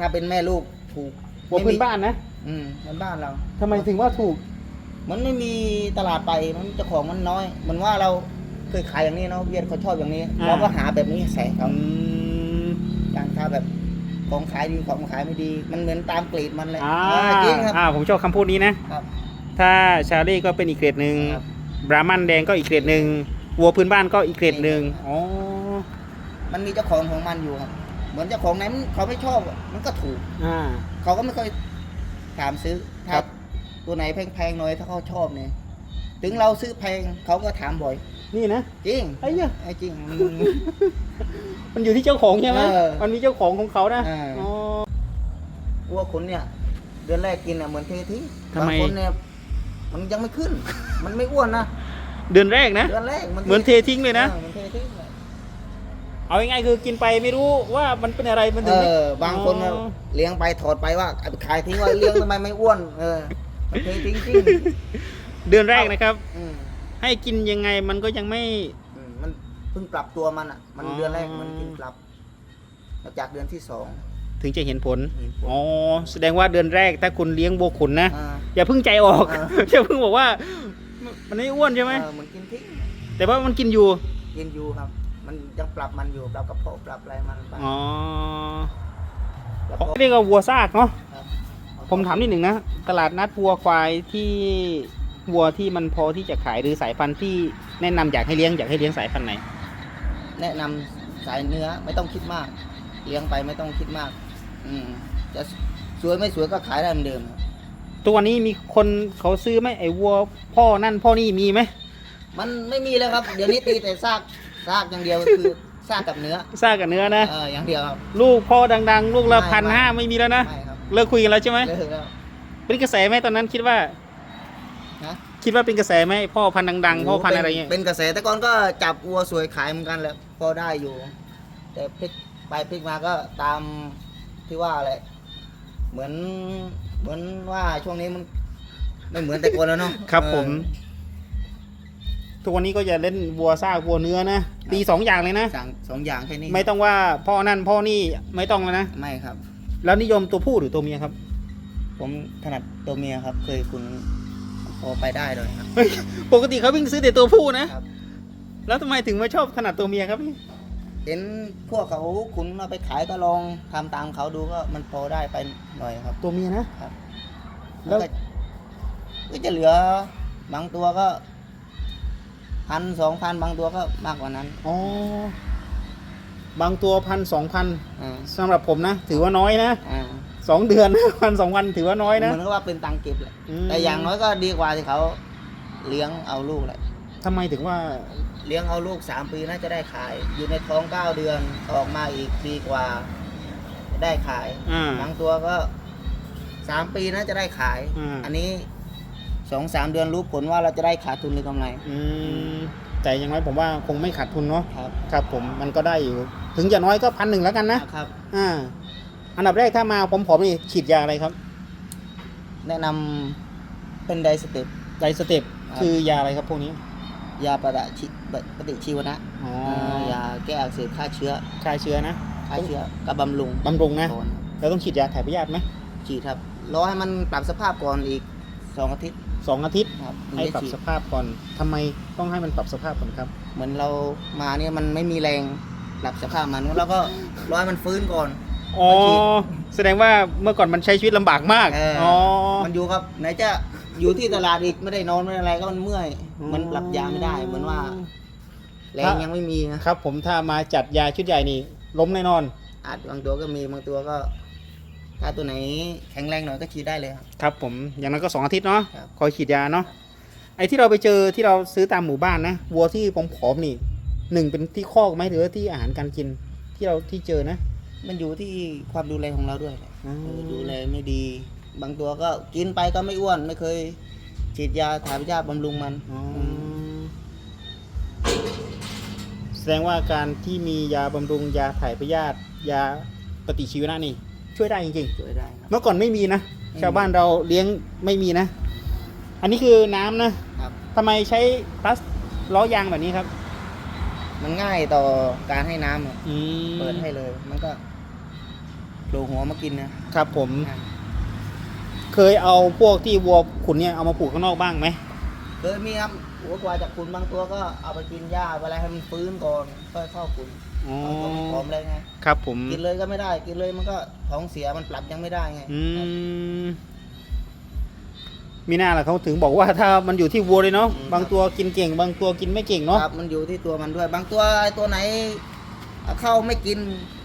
ถ้าเป็นแม่ลูกถูกวัวพื้นบ้านนะอืมมันบ้านเราทำไมถึงว่าถูก มันไม่มีตลาดไปมันเจ้าของมันน้อยเหมือนว่าเราเคยขายอย่างนี้เนาะเวียดเขาชอบอย่างนี้อ่า เราก็หาแบบนี้ใส่เขาอืมอย่างถ้าแบบของขายดีของขายไม่ดี มันเหมือนตามกรีดมันเลยอ่าเออจริงครับอ่าผมชอบคำพูดนี้นะ ครับ ถ้าชาเล่ก็เป็นอีกเกรดหนึ่งครับ บรามันแดงก็อีกเกรดหนึ่งวัวพื้นบ้านก็อีกเกรดหนึ่งอ๋อ มันมีเจ้าของของมันอยู่ครับ เหมือนเจ้าของไหนมันเขาไม่ชอบมันก็ถูก อ่า เขาก็ไม่ค่อยถามซื้อคถ้ารับ ตัวไหนแพงๆหน่อยถ้าเขาชอบเนี่ยถึงเราซื้อแพงเขาก็ถามบ่อย นี่นะจริงไอ้เนี่ยไอ้จริงมัน มันอยู่ที่เจ้าของใช่ไหมเออมันมีเจ้าของของเขานะเอออ๋อ๋อวัวขุนเนี่ย เดือนแรกกินอะเหมือนเททิ้งทำไมบางคนเนี่ยมันยังไม่ขึ้น มันไม่อ้วนนะเดือนแรกนะ เดือนแรกมันเหมือนเททิ้งเลยนะ ออมันเททิ้ง เลยเอาง่ายๆคือกินไปไม่รู้ว่ามันเป็นอะไรมันถึเองไม่อบางคนน่ะอ๋อ เลี้ยงไปถอดไปว่าเอาไปขายทิ้งว่าเลี้ยงทำไมไม่อ้วน เออมันเททิ้งจริงเดือนแรกนะครับ อืมให้กินยังไงมันก็ยังไม่ อืมมันเพิ่งปรับตัวมันอะ มันอ๋อ เดือนแรกมันกินปรับแล้วจากเดือนที่สอง ถึงจะเห็นผล เห็นผล อ๋อ แสดงว่าเดือนแรกถ้าคุณเลี้ยงโบวขุนนะ อ่า อย่าเพิ่งใจออก อ่า อย่าเพิ่งบอกว่า มันไม่อ้วนใช่ไหม เออมันกินทิ้งแต่ว่ามันกินอยู่ กินอยู่ครับ มันยังปรับมันอยู่ปรับกระเพาะปรับอะไรมันไปอ๋อแล้วก็เรียกว่าวัวซากเนาะครับผมถามนิดหนึ่งนะ ตลาดนัดวัวควายที่วัวที่มันพอที่จะขายหรือสายพันธุ์ที่แนะนำอยากให้เลี้ยงอยากให้เลี้ยงสายพันธุ์ไหน แนะนำสายเนื้อไม่ต้องคิดมาก เลี้ยงไปไม่ต้องคิดมาก อืมจะสวยไม่สวยก็ขายได้เหมือนเดิมครับตัวนี้มีคนเขาซื้อไหมไอ้วัวพ่อนั่นพ่อนี่มีไหมมันไม่มีแล้วครับ เดี๋ยวนี้ตีแต่ซาก ซากอย่างเดียวคือซากกับเนื้อซากกับเนื้อนะเอออย่างเดียวครับ ลูกพ่อดัง ๆ ลูกละไม่พันห้าไม่ไม่มีแล้วนะไม่ครับเลิกคุยกันแล้วใช่ไหมเลิกแล้วเป็นกระแสไหมตอนนั้นคิดว่านะคิดว่าเป็นกระแสไหมพ่อพันธุ์ดังๆพ่อพันธุ์อะไรเงี้ยเป็นกระแสแต่ก่อนก็จับวัวสวยขายเหมือนกันแหล้วพอได้อยู่ แต่พลิกไปพลิกมาก็ตามที่ว่าแหละเหมือนเหมือนว่าช่วงนี้มันไม่เหมือนแต่ก่อนแล้วเนาะครับผม เออ ทุกวันนี้ก็จะเล่นวัวซากวัวเนื้อนะตีสองอย่างเลยนะสั่งสองอย่างแค่นี้ไม่ต้องว่าพ่อนั่นพ่อนี่ไม่ต้องแล้วนะไม่ครับ แล้วนิยมตัวผู้หรือตัวเมียครับ ผมถนัดตัวเมียครับ เคยคุณพอไปได้เลยครับเฮ้ยปกติเขาวิ่งซื้อแต่ตัวผู้นะ ครับแล้วทำไมถึงมาชอบถนัดตัวเมียครับพี่เห็นพวกเขาคุณเอาไปขายก็ลองทำตามเขาดูก็มันพอได้ไปหน่อยครับ ตัวเมียนะครับแล้แล้ววก็ก็จะเหลือบางตัวก็ พันสองพันบางตัวก็มากกว่านั้นอ๋อบางตัวพันสองพันอ่าสำหรับผมนะ ถือว่าน้อยนะอ่าสองเดือนพันสองพันถือว่าน้อยนะเหมือนกับว่าเป็นตังค์เก็บแหละอืมแต่อย่างน้อยก็ดีกว่าที่เขาเลี้ยงเอาลูกแหละทำไมถึงว่าเลี้ยงเอาลูกสามปีน่าจะได้ขาย อยู่ในท้องเก้าเดือนออกมาอีกปีกว่าจะได้ขายอ่าบางตัวก็สามปีน่าจะได้ขายอืมอันนี้ สองสามเดือนรู้ผลว่าเราจะได้ขาดทุนหรือกำไร อืมแต่อยังน้อยผมว่าคงไม่ขาดทุนเนาะครับ ครับ ผมมันก็ได้อยู่ ถึงจะน้อยก็พันหนึ่งแล้วกันนะครับ อ่า อันดับแรกถ้ามาผมผอมๆนี่ฉีดยาอะไรครับแนะนำเป็นไดสเต็ป ไดสเต็ปครับ คือยาอะไรครับพวกนี้ยาปฏิชีปฏิชีวนะอ๋อยาแก้อักเสบฆ่าเชื้อคลายเชื้อนะฆ่าเชื้อกับบำรุงบำรุงนะก่อนเราต้องฉีดยาถ่ายพยาธิไหมฉีดครับรอให้มันปรับสภาพก่อนอีกสองอาทิตย์ สองอาทิตย์ครับถึงให้ได้ปรับฉีดสภาพก่อนทำไมต้องให้มันปรับสภาพก่อนครับ เหมือนเรามาเนี่ยมันไม่มีแรงปรับสภาพมันแล้วก็รอให้มันฟื้นก่อน อ๋อมาฉีดแสดงว่าเมื่อก่อนมันใช้ชีวิตลำบากมากเอออ๋อ มันอยู่ครับไหนจะอยู่ที่ตลาดอีกไม่ได้นอนไม่ได้อะไรก็มันเมื่อยอืม มันปรับยาไม่ได้เหมือนว่าแรงยังไม่มีนะครับ ผมถ้ามาจัดยาชุดใหญ่นี่ล้มแน่นอน อาจบางตัวก็มีบางตัวก็ ถ้าตัวไหนแข็งแรงหน่อยก็ฉีดได้เลยครับ ครับผมอย่างนั้นก็สองอาทิตย์เนาะครับ คอยฉีดยาเนาะไอ้ที่เราไปเจอที่เราซื้อตามหมู่บ้านนะวัวที่ผอมๆนี่หนึ่งเป็นที่คอกไหมหรือว่าที่อาหารการกินที่เราที่เจอนะ มันอยู่ที่ความดูแลของเราด้วยแหละอืม เออดูแลไม่ดี บางตัวก็กินไปก็ไม่อ้วน ไม่เคยฉีดยาถ่ายพยาธิบำรุงมันอ๋ออืมแสดงว่าการที่มียาบำรุงยาถ่ายพยาธิยาปฏิชีวนะนี่ ช่วยได้จริงช่วยได้ครับๆเมื่อก่อนไม่มีนะ ไม่มีชาวบ้านเราเลี้ยงไม่มีนะ อันนี้คือน้ำนะครับ ทำไมใช้พลาสล้อยางแบบนี้ครับ มันง่ายต่อการให้น้ำอะอืมเปิดให้เลย มันก็โผล่หัวมากินนะครับผมเคยเอาพวกที่วัวขุนเนี่ยเอามาผูกข้างนอกบ้างไหมเคยมีครับหัวกว่าจะขุนบางตัวก็เอาไปกินหญ้าไปอะไรให้มันฟื้นก่อนค่อยเข้าขุน อ๋อบางตัวมันพร้อมเลยไงครับผมกินเลยก็ไม่ได้ กินเลยมันก็ท้องเสียมันปรับยังไม่ได้ไงอืมมีหน้าล่ะเขาถึงบอกว่าถ้ามันอยู่ที่วัวเลยเนาะบางตัวกินเก่ง บางตัวกินไม่เก่งเนาะครับมันอยู่ที่ตัวมันด้วย บางตัวไอ้ตัวไหนเอาเข้าไม่กิน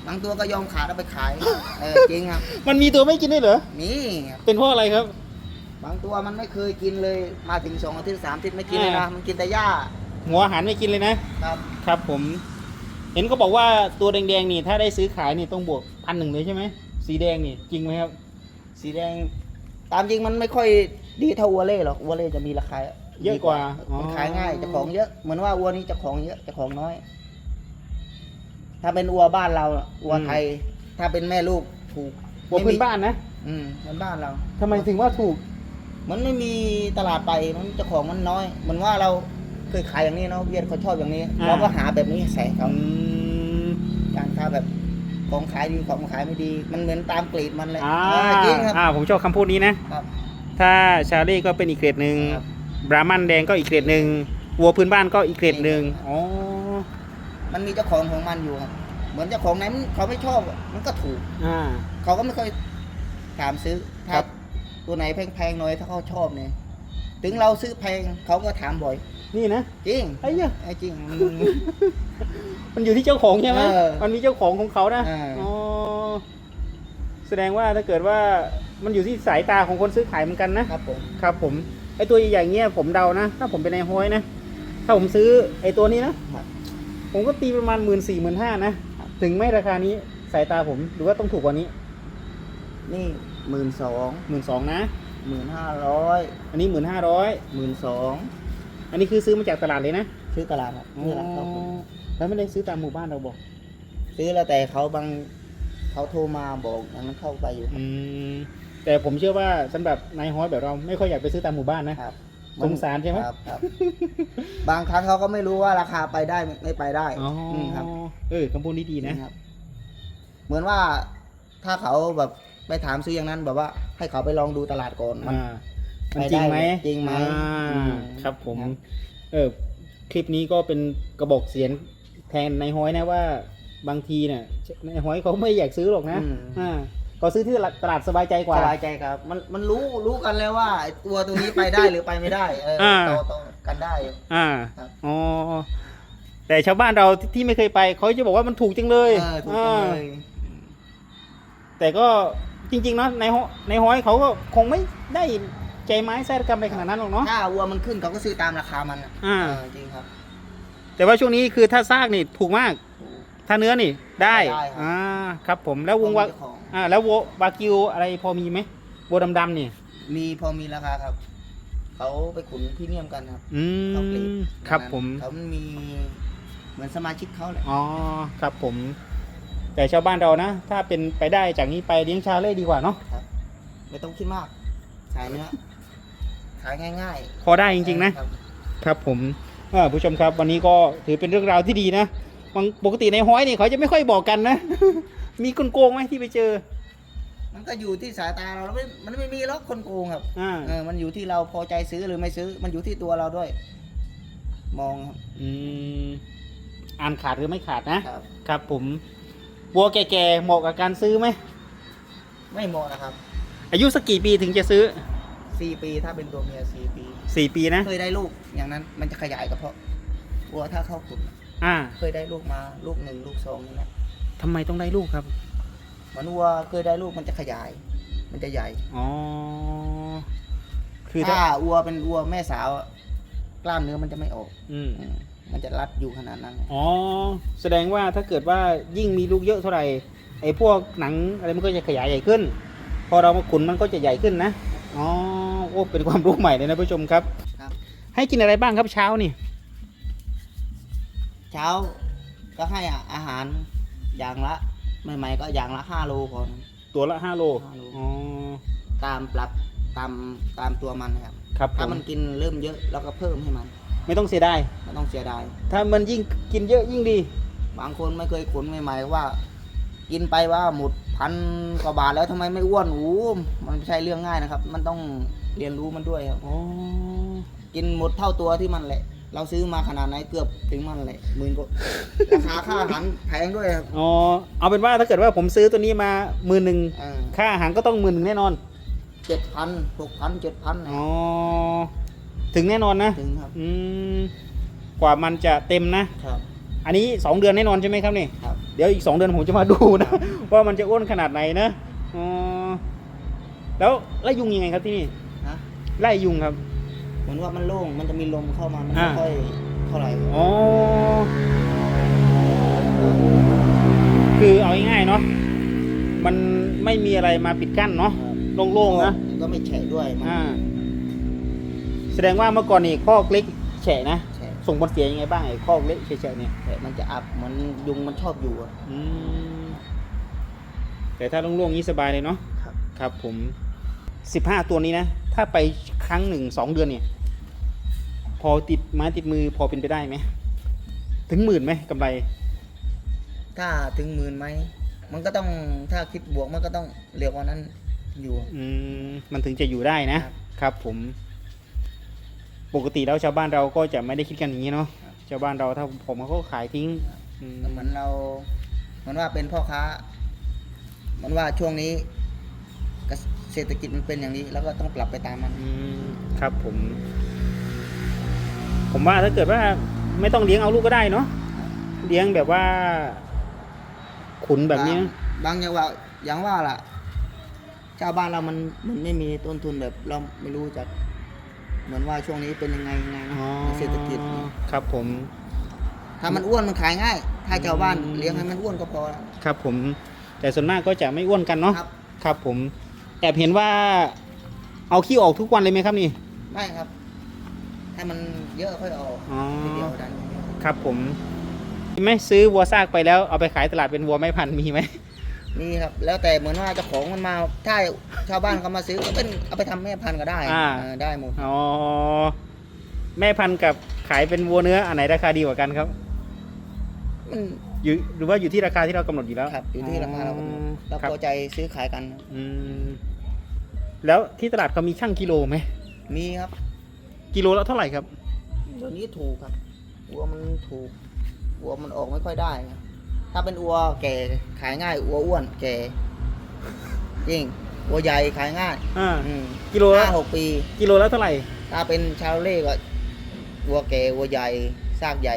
บางตัวก็ยอมขาดเอาไปขายเออจริงครับ มันมีตัวไม่กินด้วยเหรอนี่ครับเป็นเพราะอะไรครับ บางตัวมันไม่เคยกินเลยมาถึงสองอาทิตย์สามอาทิตย์ไม่กินเลยนะอ่ามัมันกินแต่หญ้าหัวอาหารไม่กินเลยนะครับ ครับผม เห็นเขาบอกว่าตัวแดงๆนี่ ถ้าได้ซื้อขายนี่ต้องบวกพันหนึ่งเลยใช่ไหมสีแดงนี่จริงไหมครับ สีแดง ตามจริงมันไม่ค่อยดีเท่าวัวเล่หรอกวัวเล่จะมีราคาเยอะกว่าดีอ๋อมันขายง่ายเจะของเยอะเหมือนว่าวัวนี้เจะของเยอะเจะของน้อย ถ้าเป็นวัวบ้านเราอะวัวไทย ถ้าเป็นแม่ลูกถูกวัวพื้นบ้านนะอืมเหมือนบ้านเราทำไมถึงว่าถูก มันไม่มีตลาดไปมันเจ้าของมันน้อยเหมือนว่าเรา เคยขายอย่างนี้เนาะเวียดเขาชอบอย่างนี้อ่า เราก็หาแบบนี้ใส่เขาอืม การค้าแบบของขายดีของขายไม่ดี มันเหมือนตามกรีดมันเลยอ่าอ่าจริงครับ อ่าผมชอบคำพูดนี้นะ ครับ ถ้าชาเล่ก็เป็นอีกเกรดหนึ่งครับ บรามันแดงก็อีกเกรดหนึ่งวัวพื้นบ้านก็อีกเกรดหนึ่งอ๋อ มันมีเจ้าของของมันอยู่ครับ เหมือนเจ้าของไหนมันเขาไม่ชอบอะมันก็ถูก อ่า เขาก็ไม่ค่อยถามซื้อครัถ้าบตัวไหนแพงๆหน่อยถ้าเขาชอบเนี่ย ถึงเราซื้อแพงเขาก็ถามบ่อย นี่นะ จริงไอ้เนี่ย ไอ้จริงมัน มันอยู่ที่เจ้าของใช่ไหมเออมันมีเจ้าของของเขานะเอออ๋อ๋ อแสดงว่าถ้าเกิดว่ามันอยู่ที่สายตาของคนซื้อขายเหมือนกันนะ ครับผมครับผมไอตัวใหญ่ๆเงี้ยผมเดานะ ถ้าผมเป็นนายห้อยนะ ถ้าผมซื้อไอตัวนี้นะ ครับ ผมก็ตีประมาณหมื่นสี่หมื่นห้านะ ถึงไม่ราคานี้สายตาผมหรือว่าต้องถูกกว่านี้นี่หมื่นสองหมื่นสองนะ หมื่นห้าร้อยอันนี้หมื่นห้าร้อยหมื่นสอง อันนี้คือซื้อมาจากตลาดเลยนะซื้อตลาดครับนี่แหละครับผมแล้วไม่ได้ซื้อตามหมู่บ้านเราบอก ซื้อแล้วแต่เขาบางเขาโทรมาบอกอย่างนั้นเข้าไปอยู่อืมแต่ผมเชื่อว่าสำหรับนายฮ้อยแบบเราไม่ค่อยอยากไปซื้อตามหมู่บ้านนะครับสงสารใช่ไหมครับครับ บางครั้งเขาก็ไม่รู้ว่าราคาไปได้ไม่ไปได้อ๋ออมครับเออคำพูดนี้ดีนะ ครับ เหมือนว่าถ้าเขาแบบไปถามซื้ออย่างนั้นแบบว่า ให้เขาไปลองดูตลาดก่อนมันอ่า มันไปจริงได้ไหมจริงไหมอ่าอืม ครับผม ครับ เออคลิปนี้ก็เป็นกระบอกเสียงแทนนายฮ้อยนะว่าบางทีเนี่ยนายฮ้อยเขาไม่อยากซื้อหรอกนะอืม อ่าเขาซื้อที่ตลาดสบายใจกว่า สบายใจครับ มันมันรู้รู้กันแล้วว่าไอ้ตัวตัวนี้ไปได้หรือไปไม่ได้เอออ่าโตโตกันได้ อ่าครับ อ๋อแต่ชาวบ้านเราที่ไม่เคยไปเขาจะบอกว่ามันถูกจังเลยเออถูกจังเลยอ่าแต่ก็จริงๆเนาะในฮ้อยในฮ้อยเขาก็คงไม่ได้ ใจไม้แท้กรรมไปขนาดนั้นหรอกเนาะ ถ้าวัวมันขึ้นเขาก็ซื้อตามราคามันอะอ่าเออจริงครับ แต่ว่าช่วงนี้คือถ้าซากนี่ถูกมาก ถ้าเนื้อนี่ได้ได้ครับ อ่าครับผมแล้ววงวาเจ้าของอ่าแล้ววัววากิวอะไรพอมีไหมวัวดำๆนี่ มีพอมีราคาครับ เขาไปขุนพรี่เมียมกันครับอืเขากรีดมครับผม เขามีเหมือนสมาชิกเขาแหละอ๋อครับผม แต่ชาวบ้านเรานะ ถ้าเป็นไปได้จากนี้ไปเลี้ยงชาเล่ดีกว่าเนาะ ครับ ไม่ต้องคิดมากขายเนื้อ ขายง่ายพอได้จริงๆนะครับครับผมอ่าผู้ชมครับวันนี้ก็ถือเป็นเรื่องราวที่ดีนะบางปกติในห้อยนี่เขาจะไม่ค่อยบอกกันนะ มีคนโกงไหมที่ไปเจอ มันก็อยู่ที่สายตาเราแล้วไม่มันไม่มีหรอกคนโกงครับอ่า เออ มันอยู่ที่เราพอใจซื้อหรือไม่ซื้อ มันอยู่ที่ตัวเราด้วย มองครับอืมอ่านขาดหรือไม่ขาดนะ ครับ ครับผมวัวแก่ๆเหมาะกับการซื้อไหม ไม่เหมาะนะครับ อายุสักกี่ปีถึงจะซื้อ สี่ปีถ้าเป็นตัวเมียสี่ปี สี่ปีนะ เคยได้ลูกอย่างนั้นมันจะขยายกระเพาะวัวถ้าเข้าขุนอ่าเคยได้ลูกมาลูกหนึ่งลูกสองนี่นะทำไมต้องได้ลูกครับ เหมือนวัวเคยได้ลูกมันจะขยาย มันจะใหญ่ อ๋อ คือถ้าถ้าวัวเป็นวัวแม่สาวอะกล้ามเนื้อมันจะไม่ออกอืม อืมมันจะรัดอยู่ขนาดนั้น อ๋อ แสดงว่าถ้าเกิดว่ายิ่งมีลูกเยอะเท่าไหร่ไอ้พวกหนังอะไรมันก็จะขยายใหญ่ขึ้น พอเรามาขุนมันก็จะใหญ่ขึ้นนะ อ๋อโอ้เป็นความรู้ใหม่เลยนะผู้ชมครับ ครับ ให้กินอะไรบ้างครับเช้านี่เช้าก็ให้อาหารอย่างละใหม่ๆก็อย่างละห้าโลพอนะตัวละห้าโลห้าโลอ๋อตามปรับตามตามตัวมันนะครับ ครับผถ้ามมันกินเริ่มเยอะเราก็เพิ่มให้มันไม่ต้องเสียดายไม่ต้องเสียดาย ถ้ามันยิ่งกินเยอะยิ่งดี บางคนไม่เคยขุนใหม่ๆว่า กินไปว่าหมด พันกว่าบาทแล้วทำไมไม่อ้วนโอ้มันไม่ใช่เรื่องง่ายนะครับ มันต้องเรียนรู้มันด้วยครับอ๋อกินหมดเท่าตัวที่มันแหละ เราซื้อมาขนาดไหนเกือบถึงมันแหละหมื่นกว่าราคาค่าอาหารแพงด้วยครับอ๋อเอาเป็นว่าถ้าเกิดว่าผมซื้อตัวนี้มาหมื่นหนึ่งค่าอาหารก็ต้องหมื่นหนึ่งแน่นอนเจ็ดพันหกพันเจ็ดพันอ๋อถึงแน่นอนนะถึงครับอืมกว่ามันจะเต็มนะครับ อันนี้สองเดือนแน่นอนใช่ไหมครับนี่ครับ เดี๋ยวอีกสองเดือนผมจะมาดูนะ ว่ามันจะอ้วนขนาดไหนนะอ๋อแล้วไล่ยุงยังไงครับที่นี่ฮะไล่ยุงครับ เหมือนว่ามันโล่งมันจะมีลมเข้ามา มันอ่าไม่ค่อยเท่าไหร่ครับอ๋อ คือเอาง่ายๆเนาะมันไม่มีอะไรมาปิดกั้นเนาะโล่งๆนะมันก็ไม่แฉะด้วยมันอ่า แสดงว่าเมื่อก่อนนี่ข้อกเล็กแฉะนะแฉะ ส่งผลเสียยังไงบ้างไอ้ข้อกเล็กแฉะๆเนี่ยแฉะมันจะอับเหมือนยุงมันชอบอยู่อะ อืมแต่ถ้าโล่งๆนี้สบายเลยเนาะครับ ครับผมสิบห้าตัวนี้นะ ถ้าไปครั้งหนึ่งสองเดือนเนี่ย พอติดไม้ติดมือพอเป็นไปได้ไหม ถึงหมื่นไหมกำไร ถ้าถึงหมื่นไหม มันก็ต้องถ้าคิดบวกมันก็ต้องเรียกว่านั้นอยู่ อืมมันถึงจะอยู่ได้นะ ครับครับผม ปกติแล้วชาวบ้านเราก็จะไม่ได้คิดกันอย่างนี้เนาะครับ ชาวบ้านเราถ้าผมเขาก็ขายทิ้งอืมเหมือนเราเหมือนว่าเป็นพ่อค้าเหมือนว่าช่วงนี้กระเศรษฐกิจมันเป็นอย่างนี้ แล้วก็ต้องปรับไปตามมัน อืมครับผม ผมว่าถ้าเกิดว่าไม่ต้องเลี้ยงเอาลูกก็ได้เนาะเลี้ยงแบบว่า ขุนแบบนี้บางบางอย่างว่าอย่างว่าล่ะชาวบ้านเรามันมันไม่มีต้นทุนแบบเราไม่รู้จัก เหมือนว่าช่วงนี้เป็นยังไงยังไงนะอ๋อเศรษฐกิจเนี่ยครับผม ถ้ามันอ้วนมันขายง่าย ถ้าชาวบ้านเลี้ยงให้มันอ้วนก็พอแล้วครับผม แต่ส่วนมากก็จะไม่อ้วนกันเนาะครับครับผม แอบเห็นว่า เอาขี้ออกทุกวันเลยไหมครับนี่ไม่ครับให้มันเยอะค่อยออกอ๋อทีเดียวดันครับผมมีไหมซื้อวัวซากไปแล้วเอาไปขายตลาดเป็นวัวไม่พันธุ์มีไหม นี่ครับ แล้วแต่เหมือนว่าเจ้าของมันมาถ้าชาวบ้านเขามาซื้อก็เป็นเอาไปทำแม่พันธุ์ก็ได้อ่า เออได้หมดอ๋อแม่พันธุ์กับขายเป็นวัวเนื้ออันไหนราคาดีกว่ากันครับมันอยู่หรือว่าอยู่ที่ราคาที่เรากำหนดอยู่แล้วครับอยู่ที่ราคาเราอ๋อเราครับพอใจซื้อขายกันอืมแล้วที่ตลาดเขามีช่างกิโลไหมมีครับกิโลละเท่าไหร่ครับ เดี๋ยวนี้ถูกครับวัวมันถูกวัวมันออกไม่ค่อยได้ครับ ถ้าเป็นวัวแก่ขายง่ายวัวอ้วนแก่จริงวัวใหญ่ขายง่ายอ่าอืมกิโลละห้าหกปี กิโลละเท่าไหร่ถ้าเป็นชาวเล่ก็วัวแก่วัวใหญ่ซากใหญ่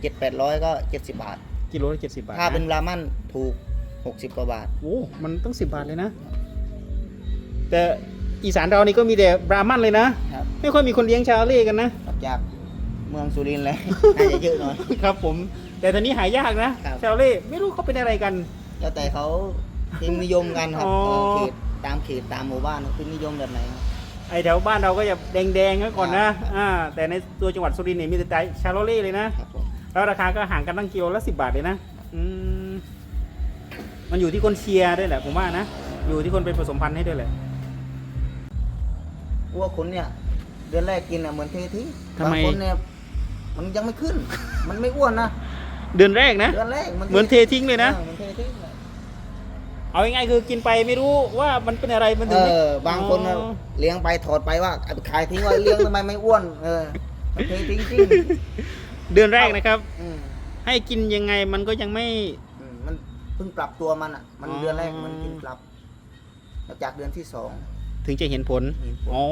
เจ็ดแปดร้อยก็เจ็ดสิบบาท กิโลละเจ็ดสิบบาทถ้าเป็นนะบรามันถูกหกสิบกว่าบาท โอ้มันต้องสิบบาทเลยนะ แต่อีสานเรานี่ก็มีแต่บราหมันเลยนะ ครับไม่ค่อยมีคนเลี้ยงชาเล่กันนะ กลับจากเมืองสุรินทร์เลยน่าจะเยอะหน่อย ครับผม แต่ตอนนี้หายากนะครับ ชาวเล่ไม่รู้เขาเป็นอะไรกัน แล้วแต่เขาพิมพ์นิยมกันครับอ๋อ เออเขตตามเขตตามหมู่บ้านพิมพ์นิยมแบบไหนครับ ไอแถวบ้านเราก็จะแดงๆไว้ก่อนนะ ครับ อ่า แต่ในตัวจังหวัดสุรินทร์เนี่ยมีแต่ชาโลเล่เลยนะ ครับผมแล้วราคาก็ห่างกันตั้งกิโลละสิบาทเลยนะ อืม มันอยู่ที่คนเชียร์ด้วยแหละ ผมว่านะ อยู่ที่คนไปผสมพันธุ์ให้ด้วยแหละ วัวขุนเนี่ย เดือนแรกกินอะเหมือนเททิ้งทำไม บางคนเนี่ยมันยังไม่ขึ้น มันไม่อ้วนนะ เดือนแรกนะ เดือนแรกมันเหมือนเททิ้งเลยนะ ออเหมือนเททิ้งเลยเอาง่ายๆคือกินไปไม่รู้ว่ามันเป็นอะไรมันถึเองไม่ อบางคนน่ะอ๋อ เลี้ยงไปถอดไปว่าเอาไปขายทิ้งไว้เลี้ยงทำไมไม่อ้วน เออมันเททิ้งจริงเดือนแรกนะครับ อืมให้กินยังไงมันก็ยังไม่ อืมมันเพิ่งปรับตัวมันอะ มันอ๋อ เดือนแรกมันกินปรับแล้วจากเดือนที่สอง ถึงจะเห็นผล เห็นผล อ๋อ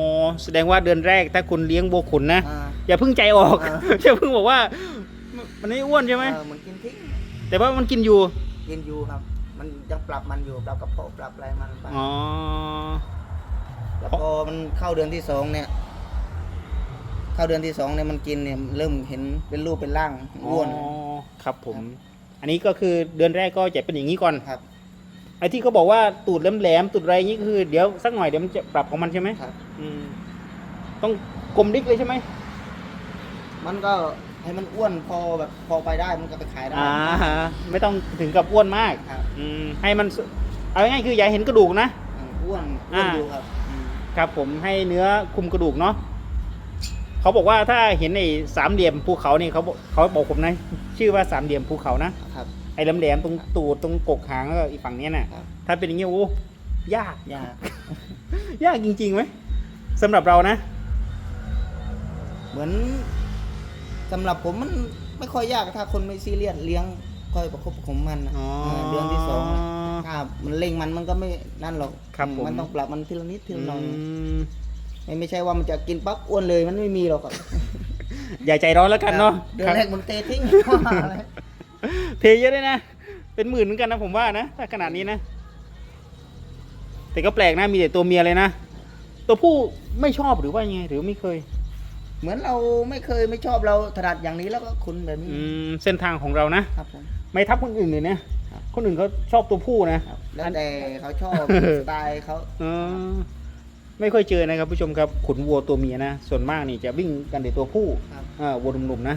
แสดงว่าเดือนแรกถ้าคุณเลี้ยงโบวขุนนะ อ่า อย่าเพิ่งใจออกอ่าอย่าเพิ่งบอกว่า มันไม่อ้วนใช่ไหมเออมันกินทิ้งแต่ว่ามันกินอยู่ กินอยู่ครับ มันยังปรับมันอยู่ปรับกระเพาะปรับอะไรมันไปอ๋อ แล้วพอมันเข้าเดือนที่สองเนี่ย เข้าเดือนที่สองเนี่ยมันกินเนี่ยเริ่มเห็นเป็นรูปเป็นร่างอ้วน อ๋อครับผมอันนี้ก็คือเดือนแรกก็จะเป็นอย่างนี้ก่อน ครับ ไอ้ที่เขาบอกว่าตูดแหลมๆตูดอะไรอย่างนี้คือ เดี๋ยวสักหน่อยเดี๋ยวมันจะปรับของมันใช่ไหมครับ อืมต้องกลมดิกเลยใช่ไหมมันก็ ให้มันอ้วนพอแบบพอไปได้มันก็ไปขายได้อ่าฮะไม่ต้องถึงกับอ้วนมากครับอืมให้มันสุเอาง่ายๆคืออย่าเห็นกระดูกนะ อืมอ้วนอ้วนอ่าอยู่ครับอืมครับผมให้เนื้อคุมกระดูกเนาะเขาบอกว่าถ้าเห็นไอ้สามเหลี่ยมภูเขาเนี่ยเขาบอกเขาบอกผมนะ ชื่อว่าสามเหลี่ยมภูเขานะ ครับอ้แหลมๆตรงตูดตรงกกหางแล้วก็อีกฝั่งเนี้ยน่ะ ครับ ถ้าเป็นอย่างเงี้ยโอ้ยาก ยากยากจริงๆไหมสำหรับเรานะ เหมือน สำหรับผมมันไม่ค่อยยากถ้าคนไม่ซีเรียสเลี้ยงค่อยประคบประหงมมันนะอ๋อเออเดือนที่สองนะถ้ามันเล่งมันมันก็ไม่นั่นหรอกครับผม มันต้องปรับมันทีละนิดทีละหน่อยอืมไม่ไม่ใช่ว่ามันจะกินปั๊บอ้วนเลยมันไม่มีหรอกครับอย่าใจร้อนแล้วกันเนาะเดือนครับแรกมันเตะทิ้งเทเยอะเลยนะ เป็นหมื่นเหมือนกันนะผมว่านะถ้าขนาดนี้นะ แต่ก็แปลกนะมีแต่ตัวเมียเลยนะ ตัวผู้ไม่ชอบหรือว่ายังไงหรือไม่เคย เหมือนเราไม่เคยไม่ชอบเราถนัดอย่างนี้แล้วก็คุณแบบนี้อืมเส้นทางของเรานะ ครับผม ไม่ทับคนอื่นเลยนะครับ คนอื่นเขาชอบตัวผู้นะ ครับแล้วแต่เขาชอบ สไตล์เขา เออไม่ค่อยเจอนะครับผู้ชมครับขุนวัวตัวเมียนะ ส่วนมากนี่จะวิ่งกันแต่ตัวผู้ครับอ่าวัวหนุ่มๆนะ